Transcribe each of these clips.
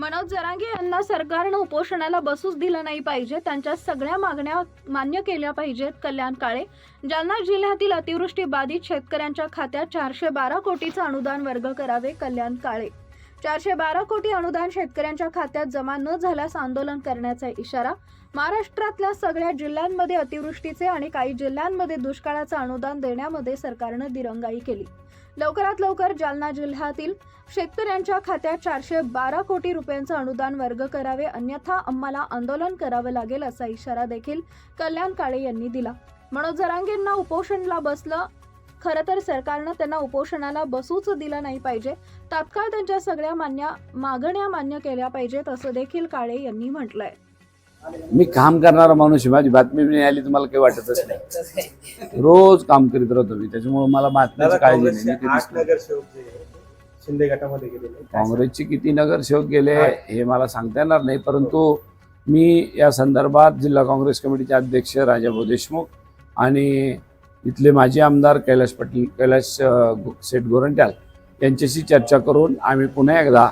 मनोज जरांगे यांना सरकारनं उपोषणाला बसूच दिलं नाही पाहिजे. त्यांच्या सगळ्या मागण्या मान्य केल्या पाहिजेत कल्याण काळे. जालना जिल्ह्यातील अतिवृष्टी बाधित शेतकऱ्यांच्या खात्यात चारशे बारा कोटीचं अनुदान वर्ग करावे कल्याण काळे. चारशे बारा कोटी अनुदान शेतकऱ्यांच्या खात्यात जमा न झाल्यास आंदोलन करण्याचा इशारा. महाराष्ट्रातल्या सगळ्या जिल्ह्यांमध्ये अतिवृष्टीचे आणि काही जिल्ह्यांमध्ये दुष्काळाचं अनुदान देण्यामध्ये सरकारनं दिरंगाई केली. लवकरात लवकर जालना जिल्ह्यातील शेतकऱ्यांच्या खात्यात चारशे बारा कोटी रुपयांचं अनुदान वर्ग करावे अन्यथा आम्हाला आंदोलन करावं लागेल असा इशारा देखील कल्याण काळे यांनी दिला. मनोज जरांगेंना उपोषणला बसलं खरं तर सरकारनं त्यांना उपोषणाला बसूच दिलं नाही पाहिजे. तात्काळ त्यांच्या सगळ्या मान्य मागण्या मान्य केल्या पाहिजेत असं देखील काळे यांनी म्हटलंय. मी काम करणारा माणूस माझी बातमी मिळाली तुम्हाला काही वाटतच नाही. रोज काम करीत राहतो मी त्याच्यामुळे मला बातम्याची काळजी नाही मी शिंदे गटामध्ये? काँग्रेसचे किती नगरसेवक गेले हे मला सांगता येणार नाही परंतु मी या संदर्भात जिल्हा काँग्रेस कमिटीचे अध्यक्ष राजाभाऊ देशमुख आणि इथले माजी आमदार कैलास पाटील गो- शेठ गोरंट्याल यांच्याशी चर्चा करून आम्ही पुन्हा एकदा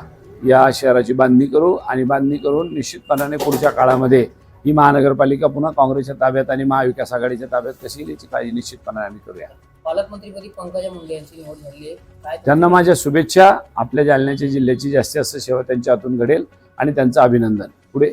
या शहराची बांधणी करू आणि बांधणी करून निश्चितपणाने पुढच्या काळामध्ये ही महानगरपालिका पुन्हा काँग्रेसच्या ताब्यात आणि महाविकास आघाडीच्या ताब्यात कशी येईल याची काळजी निश्चितपणाने आम्ही करूया. पालकमंत्रीपदी पंकजा मुंडे यांची निवड झाली आहे. त्यांना माझ्या शुभेच्छा. आपल्या जालन्याच्या जिल्ह्याची जास्तीत जास्त सेवा त्यांच्या हातून घडेल आणि त्यांचं अभिनंदन. पुढे.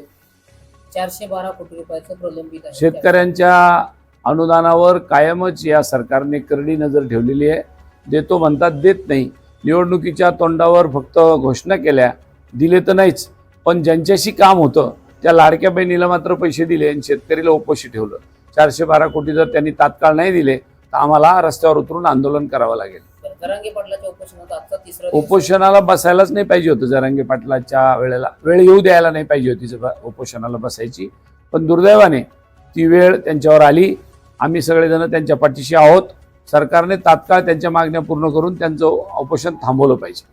चारशे बारा कोटी रुपयाचं प्रलंबित शेतकऱ्यांच्या अनुदानावर कायमच या सरकारने करडी नजर ठेवलेली आहे. देतो म्हणतात देत नाही. निवडणुकीच्या तोंडावर फक्त घोषणा केल्या दिले तर नाहीच. पण ज्यांच्याशी काम होतं त्या लाडक्या बहिणीला मात्र पैसे दिले आणि शेतकरीला उपोषी ठेवलं. चारशे बारा कोटी जर त्यांनी तात्काळ नाही दिले तर आम्हाला रस्त्यावर उतरून आंदोलन करावं लागेल. उपोषणाला बसायलाच नाही पाहिजे होतं जरांगे पाटलाच्या वेळेला. वेळ येऊ द्यायला नाही पाहिजे होती उपोषणाला बसायची. पण दुर्दैवाने ती वेळ त्यांच्यावर आली. आम्ही सगळेजण त्यांच्या पाठीशी आहोत. सरकारने तात्काळ त्यांच्या मागण्या पूर्ण करून त्यांचं उपोषण थांबवलं पाहिजे.